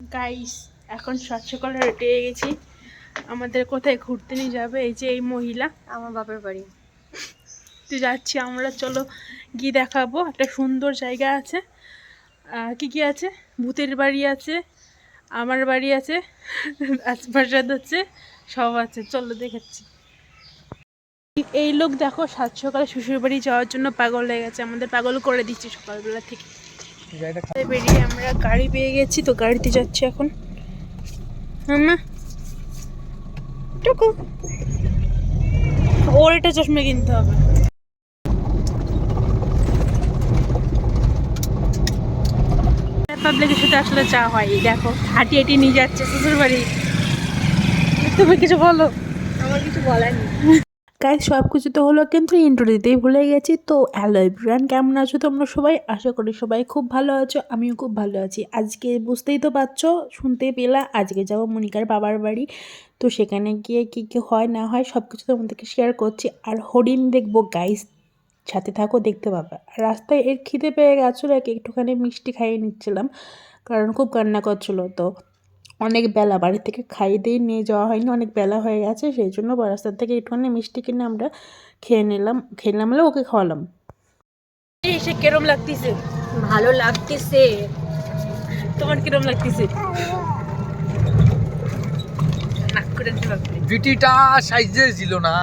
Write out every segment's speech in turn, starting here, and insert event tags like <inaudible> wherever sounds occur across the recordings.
Guys এখন সাত সকালে রেটে গেছি। আমাদের কোথায় ঘুরতে নিয়ে যাবে? এই যে এই মহিলা। আমার বাপের বাড়ি। তো যাচ্ছি আমরা চলো গিয়ে দেখাবো। একটা সুন্দর জায়গা আছে। কি কি আছে? ভূতের বাড়ি আছে আমার বাড়ি আছে রাজপ্রাসাদ আছে সব আছে। চলো দেখাচ্ছি। এই লোক দেখো সাত সকালে শ্বশুর বাড়ি যাওয়ার জন্য পাগল হয়ে গেছে। আমাদের পাগল করে দিচ্ছে সকালবেলা থেকে। বেরিয়ে আমরা গাড়ি পেয়ে গেছি তো গাড়িতে যাচ্ছি এখন। টুকু। ওর এটা চশমা কিনতে হবে। পাবলিকের সাথে আসলে চা হয় দেখো হাঁটি হাঁটি নিয়ে যাচ্ছে শ্বশুর বাড়ি তুমি কিছু বলো? আমার কিছু বলার নেই। গাইজ সব কিছু তো হলো কিন্তু ইন্ট্রো দিতেই ভুলে গেছি। তো হ্যালো কেমন আছো তোমরা সবাই? আশা করি সবাই খুব ভালো আছো, আমিও খুব ভালো আছি। আজকে বুঝতেই তো পারছ, শুনতেই পেলা, আজকে যাব মনিকার বাবার বাড়ি। তো সেখানে গিয়ে কী কী হয়, না হয় সব কিছু তোমাদেরকে শেয়ার করছি। আর হরিণ দেখব গাইজ সাথে থাকো, দেখতে পাবে। আর রাস্তায় এর খিদে পেয়ে গেছিল, একে একটুখানি মিষ্টি খাইয়ে নিচ্ছিলাম, কারণ খুব কান্না করছিল। তো অনেক বেলা বাড়ি থেকে খাইয়ে দিয়ে নিয়ে যাওয়া হয়নি অনেক বেলা হয়ে গেছে সেই জন্য রাস্তার থেকে একটুখানি মিষ্টি কিনে আমরা খেয়ে নিলাম খেলাম হলে ওকে খাওয়ালাম। এসে কেরম লাগতেছে? ভালো লাগতেছে। তোমার কিরম লাগতেছে। বিটিটা সাইজে ছিল না।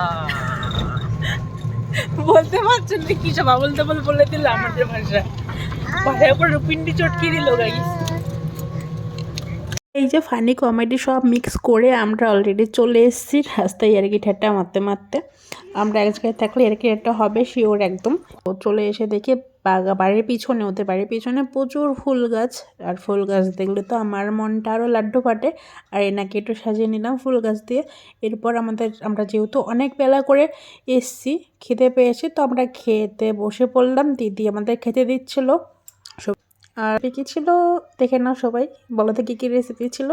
বলতে পারছেন না কি সব বলতে বল বলে দিল আমাদের ভাষা। ভাষার উপর রুপিন্ডি চটকে দিল গাইস এই যে ফানি কমেডি সব মিক্স করে আমরা অলরেডি চলে এসেছি। রাস্তায় আর কি ঠাট্টা মারতে মারতে। আমরা এক জায়গায় থাকলে আর কি একটা হবে, শিওর একদম। চলে এসে দেখে বাড়ির পিছনে, ওদের বাড়ির পিছনে প্রচুর ফুল গাছ। আর ফুল গাছ দেখলে তো আমার মনটা আরও লাড্ডু ফাটে। আর এনাকে একটু সাজিয়ে নিলাম ফুল গাছ দিয়ে। এরপর আমাদের আমরা যেহেতু অনেক বেলা করে এসছি খেতে পেয়েছি, তো আমরা খেতে বসে পড়লাম। দিদি আমাদের খেতে দিচ্ছিল। সব- আর কী ছিল দেখে নাও সবাই। বলো তো কী কী রেসিপি ছিল?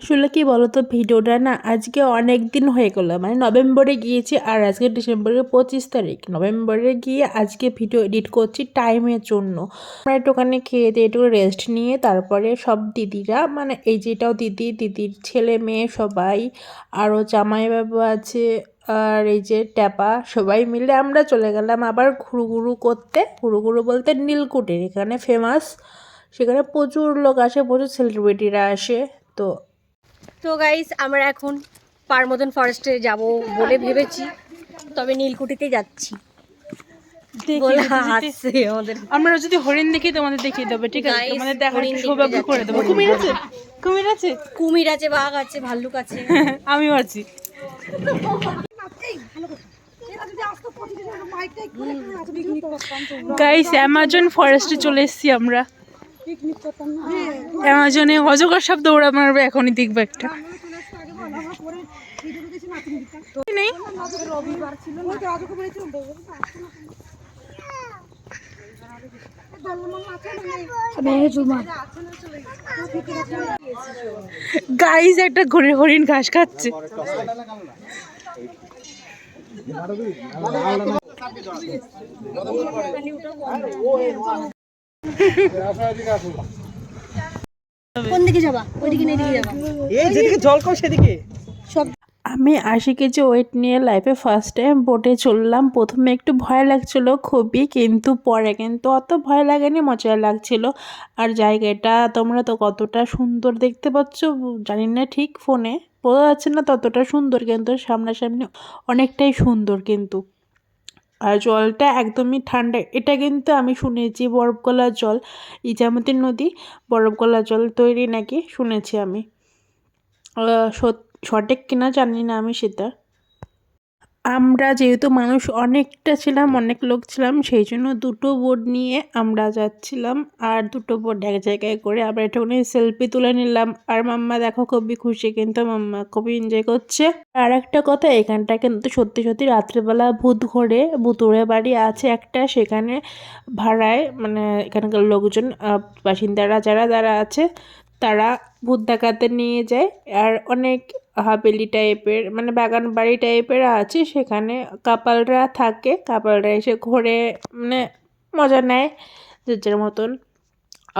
আসলে কি বলতো, ভিডিওটা না আজকে অনেক দিন হয়ে গেল। মানে নভেম্বরে গিয়েছি আর আজকে ডিসেম্বরের পঁচিশ তারিখ। নভেম্বরে গিয়ে আজকে ভিডিও এডিট করছি টাইমের জন্য। আমরা একটুখানি খেয়ে দিয়ে একটু রেস্ট নিয়ে তারপরে সব দিদিরা মানে এই যেটাও দিদি, দিদির ছেলে মেয়ে সবাই, আরও জামাইবাবু আছে আর এই যে ট্যাপা সবাই মিলে আমরা চলে গেলাম আবার ঘুরু ঘুরু করতে। ঘুরু ঘুরু বলতে নীলকুঠির এখানে ফেমাস সেখানে প্রচুর লোক আসে প্রচুর সেলিব্রিটিরা আসে তো তো গাইস আমরা এখন পারমদন ফরেস্টে যাব বলে ভেবেছি তবে নীলকুঠিতে যাচ্ছি। আমরা যদি হরিণ দেখি তোমাদের দেখিয়ে দেবো ঠিক আছে? তোমাদের দেখার সৌভাগ্য করে দেবো। কুমির আছে? কুমির আছে? কুমির আছে বাঘ আছে ভাল্লুক আছে। <laughs> আমিও আছি। গাইস অ্যামাজন ফরেস্টে চলে এসেছি আমরা। অ্যামাজনে অজগর সব দৌড়া মারবে, এখনই দেখবে একটা। নেই? গাইস একটা ঘুরে হরিণ ঘাস খাচ্ছে। কোন দিকে যাবা? ওইদিকে না এদিকে যাবা। এই যেদিকে জল কম সেদিকে। সব আমি আশি কেজি ওয়েট নিয়ে লাইফে ফার্স্ট টাইম বোটে চললাম প্রথমে একটু ভয় লাগছিল খুবই কিন্তু পরে কিন্তু অত ভয় লাগেনি মজা লাগছিল। আর জায়গাটা তোমরা তো কতটা সুন্দর দেখতে পাচ্ছ জানি না ঠিক ফোনে বোঝা যাচ্ছে না ততটা সুন্দর কিন্তু সামনাসামনি অনেকটাই সুন্দর কিন্তু। আর জলটা একদমই ঠান্ডা এটা কিন্তু আমি শুনেছি বরফ গলা জল ইজামতি নদী বরফ গলা জল তৈরি নাকি শুনেছি আমি। আহ, সত- সঠিক কিনা জানি না আমি সেটা। আমরা যেহেতু মানুষ অনেকটা ছিলাম, অনেক লোক ছিলাম, সেই জন্য দুটো বোট নিয়ে আমরা যাচ্ছিলাম আর দুটো বোট এক জায়গায় করে আবার একটুখানি সেলফি তুলে নিলাম। আর মাম্মা দেখো খুবই খুশি কিন্তু মাম্মা খুবই এনজয় করছে। আর একটা কথা এখানটা কিন্তু সত্যি সত্যি রাত্রিবেলা ভূত ঘরে ভূতুড়ে বাড়ি আছে একটা, সেখানে ভাড়ায় মানে এখানকার লোকজন বাসিন্দারা যারা যারা আছে তারা ভূত নিয়ে যায়। আর অনেক হাবেলি টাইপের মানে বাগান বাড়ি টাইপের আছে, সেখানে কাপালরা থাকে। কাপালরা এসে ঘোরে মানে মজা নেয় যে যার মতন।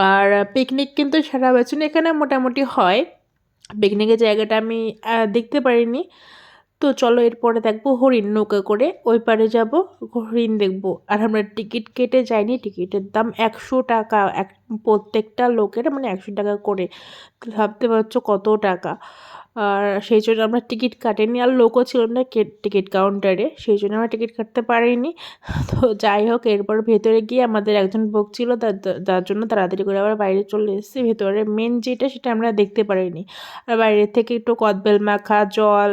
আর পিকনিক কিন্তু সারা বছর এখানে মোটামুটি হয়। পিকনিকের জায়গাটা আমি দেখতে পারিনি। তো চলো এরপরে দেখব হরিণ নৌকা করে। ওই পারে যাব, হরিণ দেখব। আর আমরা টিকিট কেটে যাইনি, টিকিটের দাম একশো টাকা। এক, প্রত্যেকটা লোকের মানে একশো টাকা করে। ভাবতে পারছ কত টাকা? আর সেই জন্য আমরা টিকিট কাটিনি আর লোকও ছিল না টিকিট কাউন্টারে, সেই জন্য আমরা টিকিট কাটতে পারিনি। তো যাই হোক, এরপর ভেতরে গিয়ে আমাদের একজন বক ছিল তার জন্য তাড়াতাড়ি করে আবার বাইরে চলে এসেছি। ভেতরে মেন যেটা সেটা আমরা দেখতে পারিনি। আর বাইরে থেকে একটু কদবেল মাখা, জল,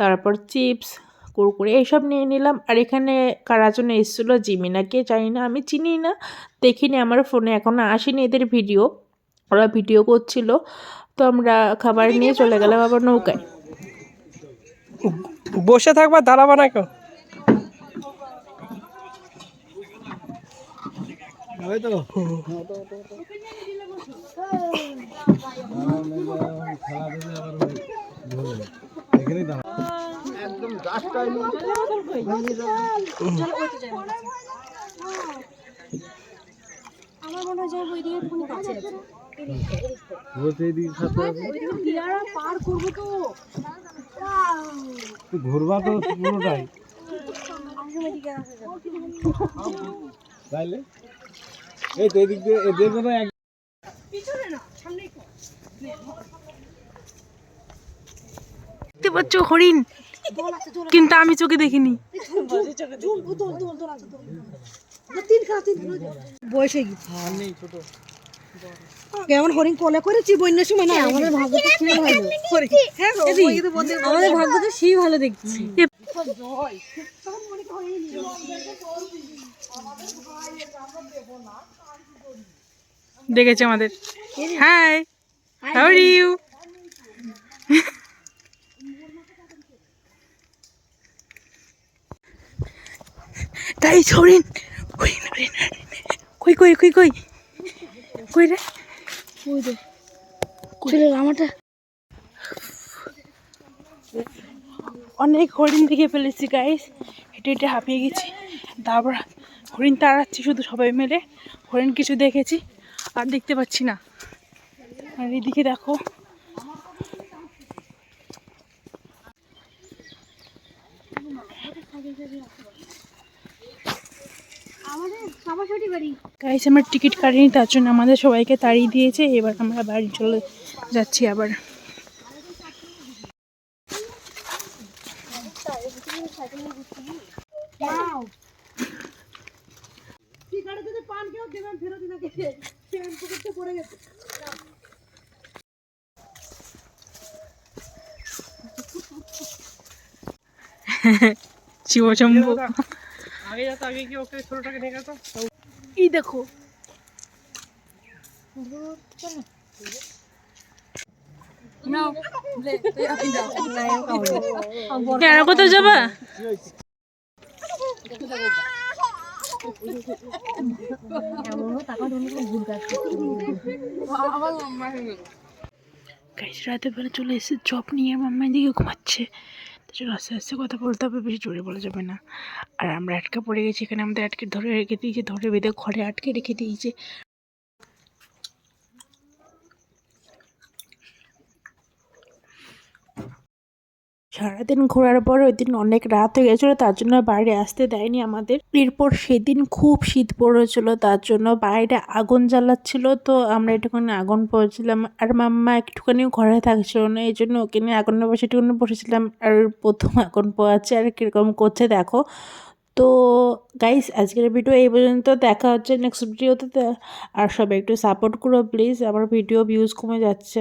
তারপর চিপস, কুরকুরে এইসব নিয়ে নিলাম। আর এখানে কারা জন্য এসেছিল জিমিনাকে জানি না, আমি চিনি না, দেখিনি, আমার ফোনে এখনও আসেনি এদের ভিডিও। ওরা ভিডিও করছিল। তো আমরা খাবার নিয়ে চলে গেলাম আবার নৌকায়। বসে থাকবা দাঁড়াবা না কেউ। আমার মনে হয় যে ওইদিকে কোনো কাছে আছে। ঘুরবা তো পুরোটাই। তাইলে? এই তো এদিক দিয়ে এদের কোনো এক দেখতে পাচ্ছ হরিণ? কিন্তু আমি চোখে দেখিনি। বয়সে কেমন হরিণ কোলে করেছি বন্যার সময় না আমাদের ভাগ্য তো সেই ভালো আমাদের ভাগ্য তো সেই ভালো দেখছি দেখেছে আমাদের হাই হাউ আর ইউ তাই হরিণ হরিণ হরিণ কই কই কই কই কই রে? আমারটা। অনেক হরিণ দেখে ফেলেছি গাইস হেঁটে হেঁটে হাঁপিয়ে গেছি। তারপর হরিণ তাড়াচ্ছি শুধু সবাই মিলে। হরিণ কিছু দেখেছি আর দেখতে পাচ্ছি না। আর এদিকে দেখো। গাইস আমার টিকিট কাটিনি তার জন্য আমাদের সবাইকে তাড়িয়ে দিয়েছে এবার আমরা বাড়ি চলে যাচ্ছি আবার। শিবশম্ভু <laughs> আগে যাতো আগে কি ওকে ছোটটাকে নিয়ে গেতো এই দেখো। কেন কোথাও যাবা? গাইস রাতে বেলা চলে এসেছে চপ নিয়ে মাম্মা দিকে ঘুমাচ্ছে। তো চলো আস্তে আস্তে কথা বলতে হবে, বেশি জোরে বলা যাবে না। আর আমরা আটকে পড়ে গেছি, এখানে আমাদের আটকে ধরে রেখে দিয়েছে, ধরে বেঁধে ঘরে আটকে রেখে দিয়েছে। সারাদিন ঘোরার পর ওই দিন অনেক রাত হয়ে গেছিল, তার জন্য বাইরে আসতে দেয়নি আমাদের। এরপর সেদিন খুব শীত পড়েছিল, তার জন্য বাইরে আগুন জ্বালাচ্ছিল, তো আমরা একটুখানি আগুন পড়েছিলাম আর মাম্মা একটুখানি ঘরে থাকছিল না, এই জন্য ওকে নিয়ে আগুনের বসে একটুখানি বসেছিলাম। আর প্রথম আগুন পোয়াচ্ছে আর কীরকম করছে দেখো। তো গাইস আজকের ভিডিও এই পর্যন্ত, দেখা হচ্ছে নেক্সট ভিডিওতে আর সবাই একটু সাপোর্ট করো প্লিজ আমার ভিডিও ভিউজ কমে যাচ্ছে।